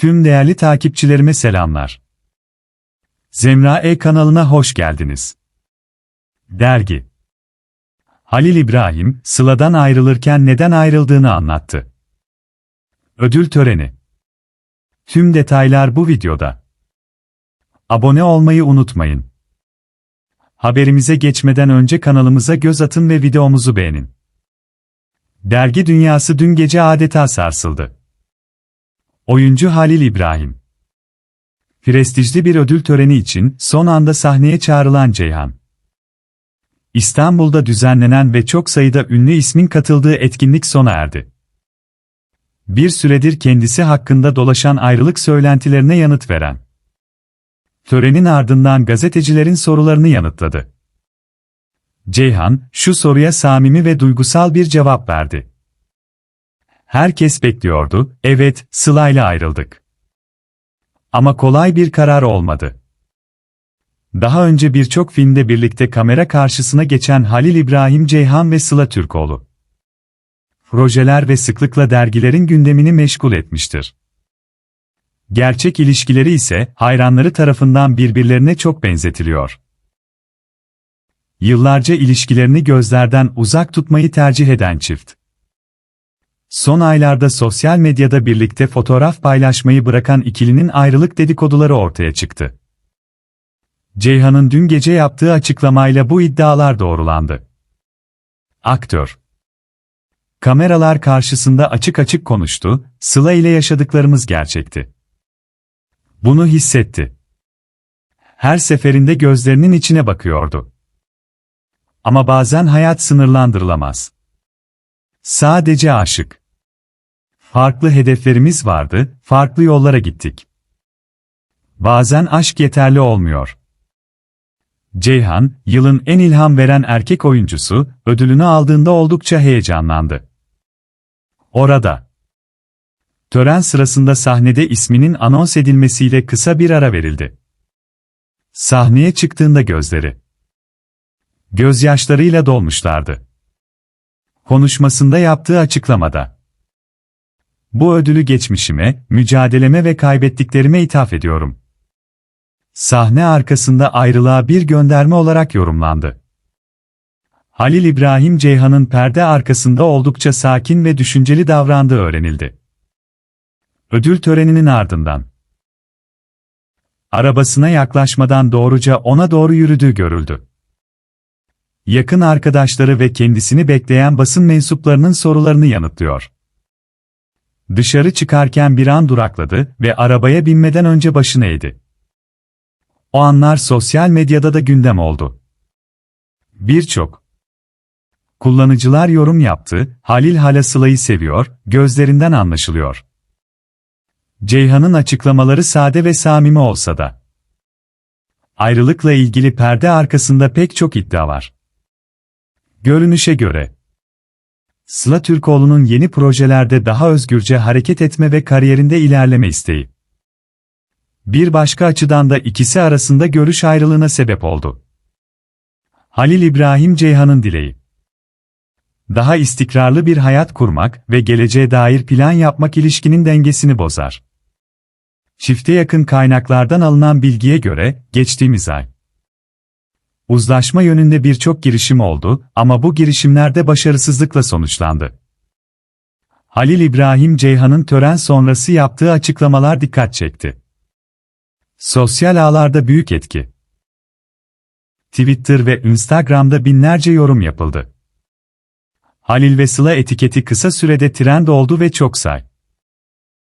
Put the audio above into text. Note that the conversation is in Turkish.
Tüm değerli takipçilerime selamlar. Zemra E kanalına hoş geldiniz. Dergi Halil İbrahim, Sıla'dan ayrılırken neden ayrıldığını anlattı. Ödül töreni Tüm detaylar bu videoda. Abone olmayı unutmayın. Haberimize geçmeden önce kanalımıza göz atın ve videomuzu beğenin. Dergi dünyası dün gece adeta sarsıldı. Oyuncu Halil İbrahim Prestijli bir ödül töreni için son anda sahneye çağrılan Ceyhan. İstanbul'da düzenlenen ve çok sayıda ünlü ismin katıldığı etkinlik sona erdi. Bir süredir kendisi hakkında dolaşan ayrılık söylentilerine yanıt veren. Törenin ardından gazetecilerin sorularını yanıtladı. Ceyhan, şu soruya samimi ve duygusal bir cevap verdi. Herkes bekliyordu, evet, Sıla'yla ayrıldık. Ama kolay bir karar olmadı. Daha önce birçok filmde birlikte kamera karşısına geçen Halil İbrahim Ceyhan ve Sıla Türkoğlu. Projeler ve sıklıkla dergilerin gündemini meşgul etmiştir. Gerçek ilişkileri ise hayranları tarafından birbirlerine çok benzetiliyor. Yıllarca ilişkilerini gözlerden uzak tutmayı tercih eden çift. Son aylarda sosyal medyada birlikte fotoğraf paylaşmayı bırakan ikilinin ayrılık dedikoduları ortaya çıktı. Ceyhan'ın dün gece yaptığı açıklamayla bu iddialar doğrulandı. Aktör Kameralar karşısında açık açık konuştu, Sıla ile yaşadıklarımız gerçekti. Bunu hissetti. Her seferinde gözlerinin içine bakıyordu. Ama bazen hayat sınırlandırılamaz. Sadece aşık. Farklı hedeflerimiz vardı, farklı yollara gittik. Bazen aşk yeterli olmuyor. Ceyhan, yılın en ilham veren erkek oyuncusu, ödülünü aldığında oldukça heyecanlandı. Orada. Tören sırasında sahnede isminin anons edilmesiyle kısa bir ara verildi. Sahneye çıktığında gözleri gözyaşlarıyla dolmuşlardı. Konuşmasında yaptığı açıklamada Bu ödülü geçmişime, mücadeleme ve kaybettiklerime ithaf ediyorum. Sahne arkasında ayrılığa bir gönderme olarak yorumlandı. Halil İbrahim Ceyhan'ın perde arkasında oldukça sakin ve düşünceli davrandığı öğrenildi. Ödül töreninin ardından arabasına yaklaşmadan doğruca ona doğru yürüdüğü görüldü. Yakın arkadaşları ve kendisini bekleyen basın mensuplarının sorularını yanıtlıyor. Dışarı çıkarken bir an durakladı ve arabaya binmeden önce başını eğdi. O anlar sosyal medyada da gündem oldu. Birçok kullanıcılar yorum yaptı, Halil hala Sıla'yı seviyor, gözlerinden anlaşılıyor. Ceyhan'ın açıklamaları sade ve samimi olsa da. Ayrılıkla ilgili perde arkasında pek çok iddia var. Görünüşe göre. Sıla Türkoğlu'nun yeni projelerde daha özgürce hareket etme ve kariyerinde ilerleme isteği. Bir başka açıdan da ikisi arasında görüş ayrılığına sebep oldu. Halil İbrahim Ceyhan'ın dileği. Daha istikrarlı bir hayat kurmak ve geleceğe dair plan yapmak ilişkinin dengesini bozar. Çifte yakın kaynaklardan alınan bilgiye göre, geçtiğimiz ay, uzlaşma yönünde birçok girişim oldu ama bu girişimlerde başarısızlıkla sonuçlandı. Halil İbrahim Ceyhan'ın tören sonrası yaptığı açıklamalar dikkat çekti. Sosyal ağlarda büyük etki. Twitter ve Instagram'da binlerce yorum yapıldı. Halil ve Sıla etiketi kısa sürede trend oldu ve çok say.